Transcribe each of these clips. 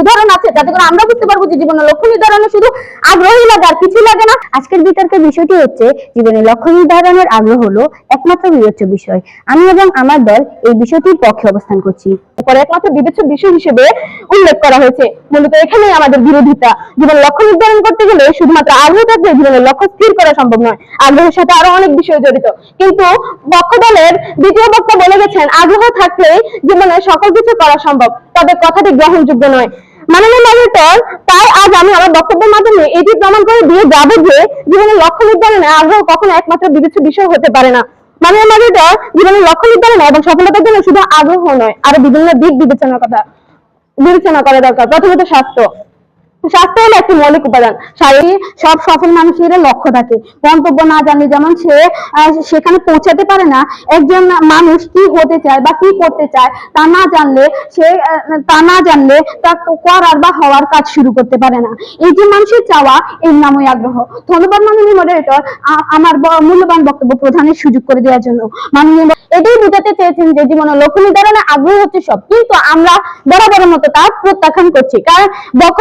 উদাহরণ আছে, যাতে করে আমরা বুঝতে পারব যে জীবনের লক্ষ্য নির্ধারণে শুধু আগ্রহী লাগে আর কিছু লাগে না। আজকের বিতর্কের বিষয়টি হচ্ছে জীবনের লক্ষ্য নির্ধারণের আগ্রহ হলো একমাত্র বিবেচ্য বিষয়। আমি এবং আমার দল এই বিষয়টির পক্ষে অবস্থান করছি। পরে একমাত্র বিবেচ্য বিষয় হিসেবে উল্লেখ করা হয়েছে, মূলত এখানেই আমাদের বিরোধিতা। জীবন লক্ষ্য নির্ধারণ করতে গেলে শুধুমাত্র আগ্রহ থাকলে জীবনের লক্ষ্য স্থির করা সম্ভব নয়। আগ্রহের সাথে আরও অনেক বিষয় জড়িত। কিন্তু পক্ষ দলের দ্বিতীয় বক্তা বলে গেছেন, আগ্রহ থাকলে জীবনে সকল কিছু করা সম্ভব। তবে কথাটি গ্রহণযোগ্য নয়। মাধ্যমে এটি প্রমাণ করে দিয়ে যে জীবনের লক্ষ্য নির্ধারণে আগ্রহ কখনো একমাত্র বিষয় হতে পারে না। জীবনের লক্ষ্য নির্ধারণে এবং সফলতার শুধু আগ্রহ নয়, আরও বিভিন্ন দিক বিবেচনা বিবেচনা করা দরকার। প্রথমত স্বাস্থ্য। স্বাস্থ্য হলো একটি মৌলিক উপাদান। শারীরিক সব সফল মানুষের লক্ষ্য থাকে। গন্তব্য না জানলে যেমন সে সেখানে পৌঁছাতে পারে না, একজন মানুষ কি হতে চায় বা কি করতে চায়, তা না জানলে সে তা না জানলে তা করার বা হওয়ার কাজ শুরু করতে পারে না। এই যে মানুষের চাওয়া, এর নামই আগ্রহ। ধন্যবাদ মাননীয় মডারেটর আমার মূল্যবান বক্তব্য প্রধানের সুযোগ করে দেওয়ার জন্য। মাননীয় এটাই বোঝাতে চেয়েছেন যে জীবনের লক্ষ্য নির্ধারণে আগ্রহ হচ্ছে সব, কিন্তু আমরা বরাবরের মতো তা প্রত্যাখ্যান করছি। কারণ পক্ষ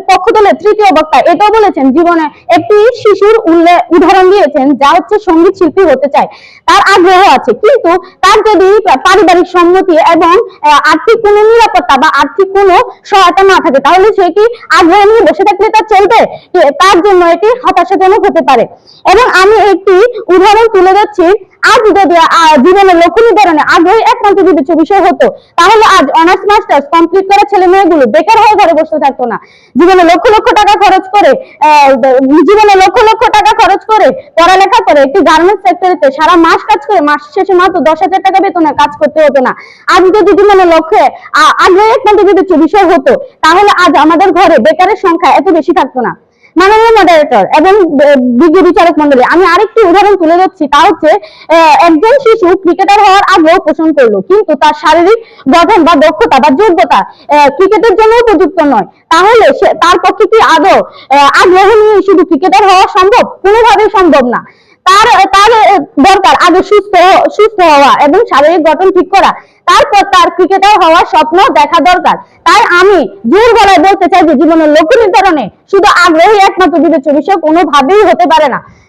দলের পক্ষ দলের তৃতীয় বক্তা এটাও বলেছেন, জীবনে একটি শিশুর উদাহরণ দিয়েছেন, যা হচ্ছে সংগীত শিল্পী হতে চায়। তার আগ্রহ আছে, কিন্তু তার যদি পারিবারিক সম্মতি এবং আর্থিক কোনো নিরাপত্তা বা আর্থিক কোনো সহায়তা না থাকে, তাহলে সে কি আগ্রহ নিয়ে বসে থাকলে তার চলবে? তার জন্য এটি হতাশাজনক হতে পারে। এবং আমি একটি উদাহরণ তুলে যাচ্ছি যদি লক্ষ্য নির্ধারণে আগ্রহী একমাত্র বিষয় হতো, তাহলে আজ অনার্স মাস্টার্স কমপ্লিট করা ছেলে মেয়েগুলো বেকার হয়ে ঘরে বসে থাকতো না। জীবনে লক্ষ লক্ষ টাকা খরচ করে জীবনে লক্ষ লক্ষ টাকা খরচ করে পড়ালেখা করে একটি গার্মেন্টস সেক্টরিতে সারা মাস কাজ করে, মাস শেষে মাত্র দশ হাজার টাকা বেতনে কাজ করতে হতো না। আজ যদি জীবনের লক্ষ্যে আগ্রহী একমাত্র বিষয় হতো, তাহলে আজ আমাদের ঘরে বেকারের সংখ্যা এত বেশি থাকতো না। মাননীয় মডারেটর এবং বিজ্ঞ বিচারক মন্ডলী, আমি আরেকটি উদাহরণ তুলে ধরছি, তা হচ্ছে একজন শিশু ক্রিকেটার হওয়ার আগ্রহ পোষণ করল, কিন্তু তার শারীরিক গঠন বা দক্ষতা বা যোগ্যতা ক্রিকেটের জন্য উপযুক্ত নয়। তাহলে তার পক্ষে কি আদৌ আগ্রহ নিয়ে শুধু ক্রিকেটার হওয়া সম্ভব? কোনোভাবেই সম্ভব না। তার তার দরকার। আগে সুস্থ সুস্থ হওয়া এবং শারীরিক গঠন ঠিক করা। তারপর তার ক্রিকেটার হওয়ার স্বপ্ন দেখা দরকার। তাই আমি জোর গলায় বলতে চাই যে, জীবনের লক্ষ্য নির্ধারণে শুধু আগ্রহী একমাত্র বিবেচ্য বিষয় কোনোভাবেই হতে পারে না।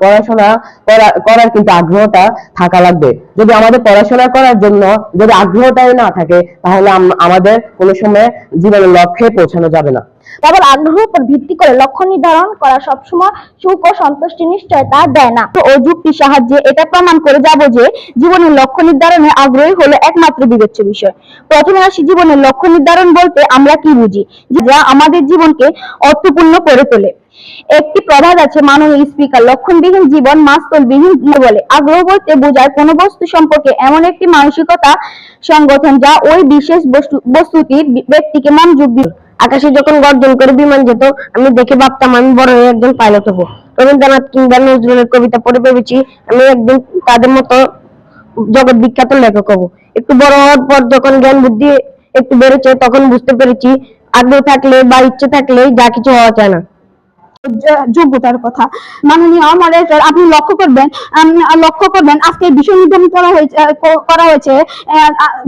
পড়াশোনা করা- করার কিন্তু আগ্রহটা থাকা লাগবে। যদি আমাদের পড়াশোনা করার জন্য যদি আগ্রহটাই না থাকে, তাহলে আমাদের কোনো সময় জীবনের লক্ষ্যে পৌঁছানো যাবে না। কেবল আগ্রহ উপর ভিত্তি করে লক্ষ্য নির্ধারণ করা সবসময় সুখ ও সন্তুষ্টি নিশ্চয়তা দেয় না। ও যুক্তির সাহায্যে এটা প্রমাণ করে যাব যে জীবনের লক্ষ্য নির্ধারণে আগ্রহী হলো একমাত্র বিবেচ্য বিষয়। প্রথমে আসি জীবনের লক্ষ্য নির্ধারণ বলতে আমরা কি বুঝি? যা আমাদের জীবনকে অর্থপূর্ণ করে তোলে। একটি প্রবাদ আছে মাননীয় স্পিকার লক্ষণবিহীন জীবন মাস্তলবিহীন বলে। আগ্রহ বলতে বোঝায় কোনো বস্তু সম্পর্কে এমন একটি মানসিকতা সংগঠন যা ওই বিশেষ বস্তু বস্তুটির ব্যক্তিকে মনোযোগ দিবে আকাশে যখন গর্জন করে বিমান যেত, আমি দেখে ভাবতাম আমি বড় হয়ে একজন পাইলট হব। রবীন্দ্রনাথ কিংবা নজরুলের কবিতা পড়ে ভেবেছি আমি একদিন তাদের মতো জগৎ বিখ্যাত লেখক হব। একটু বড় হওয়ার পর যখন জ্ঞান বুদ্ধি একটু বেড়েছে, তখন বুঝতে পেরেছি আগ্রহ থাকলে বা ইচ্ছে থাকলে যা কিছু হওয়া যায় না। যোগ্যতার কথা। মাননীয় মডারেটর আপনি লক্ষ্য করবেন লক্ষ্য করবেন, আজকে বিষয় নির্ধারণ করা হয়েছে করা হয়েছে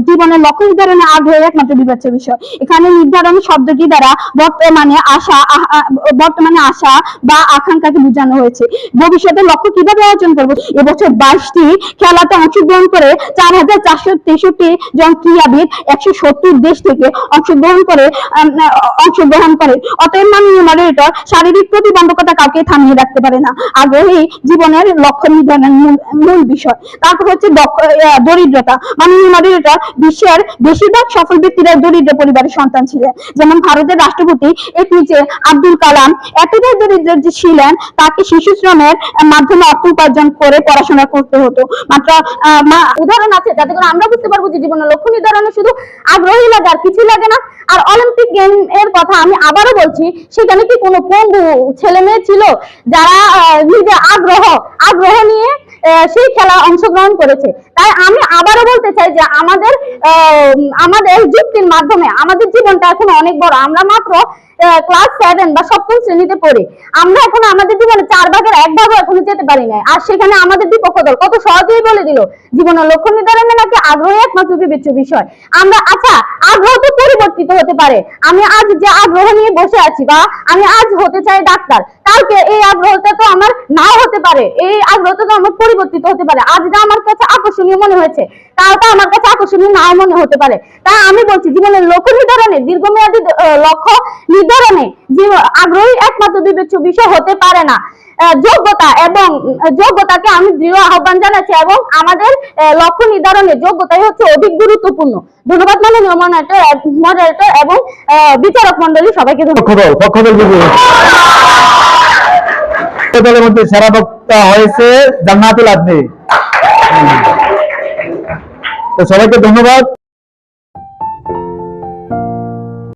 জীবনের লক্ষ্য নির্ধারণে আগ্রহের একমাত্র বিবেচ্য বিষয়। এখানে নির্ধারণ শব্দটি দ্বারা বর্তমানে আশা বর্তমানে আশা বা আকাঙ্ক্ষাকে বোঝানো হয়েছে। ভবিষ্যতে লক্ষ্য কীভাবে অর্জন করব? এবছর বাইশটি খেলাতে অংশগ্রহণ করে চার হাজার চারশো তেষট্টি জন ক্রীড়াবিদ একশো সত্তর দেশ থেকে অংশগ্রহণ করে অংশগ্রহণ করে। অতএব মাননীয় মডারেটর শারীরিক প্রতিবন্ধকতা কাউকে থামিয়ে রাখতে পারে না আগ্রহী জীবনের লক্ষ্য নির্ধারণের মূল- বিষয়। তারপর হচ্ছে দরিদ্রতা। মাননীয় মডারেটর বিশ্বের বেশিরভাগ সফল ব্যক্তিরা দরিদ্র পরিবারের সন্তান ছিলেন। যেমন ভারতের রাষ্ট্রপতি এপিজে আব্দুল কালাম এতটাই দরিদ্র যে ছিলেন, তাকে শিশু শ্রমের মাধ্যমে অর্থ উপার্জন করে পড়াশোনা করতে হতো। মাত্র উদাহরণ আছে, যাতে করে আমরা বুঝতে পারব যে জীবনের লক্ষ্য নির্ধারণে শুধু আগ্রহী লাগে আর কিছু লাগে না। আর অলিম্পিক গেম এর কথা আমি আবারও বলছি, সেখানে কি কোনো পঙ্গু ছেলে মেয়ে ছিল যারা নিজের আগ্রহ আগ্রহ নিয়ে সেই খেলা অংশগ্রহণ করেছে। তাই আমি আবারও বলতে চাই যে আমাদের আমাদের যুক্তির মাধ্যমে আমাদের জীবনটা এখন অনেক বড়। আমরা মাত্র ক্লাস সেভেন বা সপ্তম শ্রেণীতে পড়ি। আমরা এখন আমাদের জীবনে চার ভাগের এক ভাগও এখনও যেতে পারি নাই। আর সেখানে আমাদের বিপক্ষ দল কত সহজেই বলে দিল, জীবনের লক্ষ্য নির্ধারণে নাকি আগ্রহী একমাত্র বিবেচ্য বিষয়। আমরা আচ্ছা আগ্রহ তো পরিবর্তিত হতে পারে। আমি আজ যে আগ্রহ নিয়ে বসে আছি বা আমি আজ হতে চাই ডাক্তার, কালকে এই আগ্রহটা তো আমার নাও হতে পারে। এই আগ্রহটা তো আমার পরিবর্তিত হতে পারে। আজ যা আমার কাছে আকর্ষণীয় মনে হয়েছে কালটা আমার কাছে আকর্ষণীয় নাও মনে হতে পারে। তাই আমি বলছি, জীবনের লক্ষ্য নির্ধারণে, দীর্ঘমেয়াদী লক্ষ্য নির্ধারণে আগ্রহী একমাত্র বিবেচ্য বিষয় হতে পারে না। যোগ্যতা এবং যোগ্যতাকে আমি দৃঢ় আহ্বান জানাচ্ছি এবং আমাদের লক্ষ্য নির্ধারণে যোগ্যতাই হচ্ছে অধিক গুরুত্বপূর্ণ। ধন্যবাদ মাননীয় মডারেটর মডারেটর এবং বিচারক মন্ডলী সবাইকে ধন্যবাদ। মধ্যে সেরা বক্তা হয়েছে জান্নাতুল আদমি তো সবাইকে ধন্যবাদ।